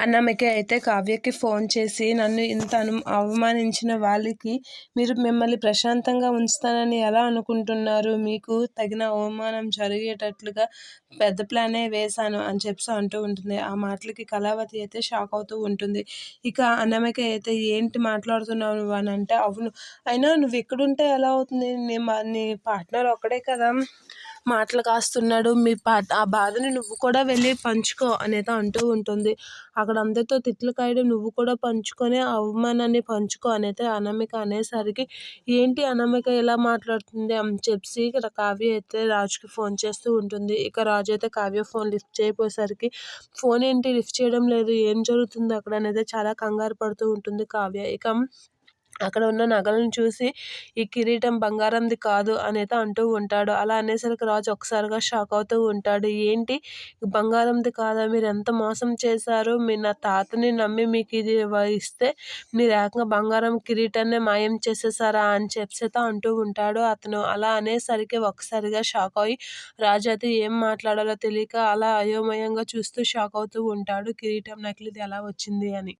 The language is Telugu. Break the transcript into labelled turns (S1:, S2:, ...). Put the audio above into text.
S1: అనామిక అయితే కావ్యకి ఫోన్ చేసి నన్ను ఇంత అను అవమానించిన వాళ్ళకి మీరు మిమ్మల్ని ప్రశాంతంగా ఉంచుతానని ఎలా అనుకుంటున్నారు? మీకు తగిన అవమానం జరిగేటట్లుగా పెద్ద ప్లానే వేశాను అని చెప్పి అంటూ ఉంటుంది. ఆ మాటలకి కళావతి అయితే షాక్ అవుతూ ఉంటుంది. ఇక అనామిక అయితే ఏంటి మాట్లాడుతున్నావు నువ్వు? అని అంటే అవును. అయినా నువ్వు ఎక్కడుంటే ఎలా అవుతుంది? నీ మా నీ పార్ట్నర్ ఒక్కడే కదా. మాటలు కాస్తున్నాడు. మీ పా ఆ బాధని నువ్వు కూడా వెళ్ళి పంచుకో అనేది అంటూ ఉంటుంది. అక్కడ అందరితో తిట్లు కాయడం నువ్వు కూడా పంచుకొని అవమానాన్ని పంచుకో అనేది అనామిక అనేసరికి ఏంటి అనామిక ఎలా మాట్లాడుతుంది? అని చెప్పి ఇక్కడ కావ్య అయితే రాజుకి ఫోన్ చేస్తూ ఉంటుంది. ఇక రాజు అయితే కావ్య ఫోన్ లిఫ్ట్ చేయబోయేసరికి ఫోన్ ఏంటి? లిఫ్ట్ చేయడం లేదు. ఏం జరుగుతుంది? అక్కడ అనేది చాలా కంగారు పడుతూ ఉంటుంది కావ్య. ఇక అక్కడ ఉన్న నగలను చూసి ఈ కిరీటం బంగారంది కాదు అనేది అంటూ ఉంటాడు. అలా అనేసరికి రాజు ఒకసారిగా షాక్ అవుతూ ఉంటాడు. ఏంటి? బంగారంది కాదా? మీరు ఎంత మోసం చేశారు? మీ నా తాతని నమ్మి మీకు ఇది ఇస్తే మీరు ఏకంగా బంగారం కిరీటాన్ని మాయం చేసేసారా అని చెప్పేతో అంటూ ఉంటాడు అతను. అలా అనేసరికి ఒకసారిగా షాక్ అయ్యి రాజు అయితే ఏం మాట్లాడాలో తెలియక అలా అయోమయంగా చూస్తూ షాక్ అవుతూ ఉంటాడు. కిరీటం నకిలిది ఎలా వచ్చింది? అని.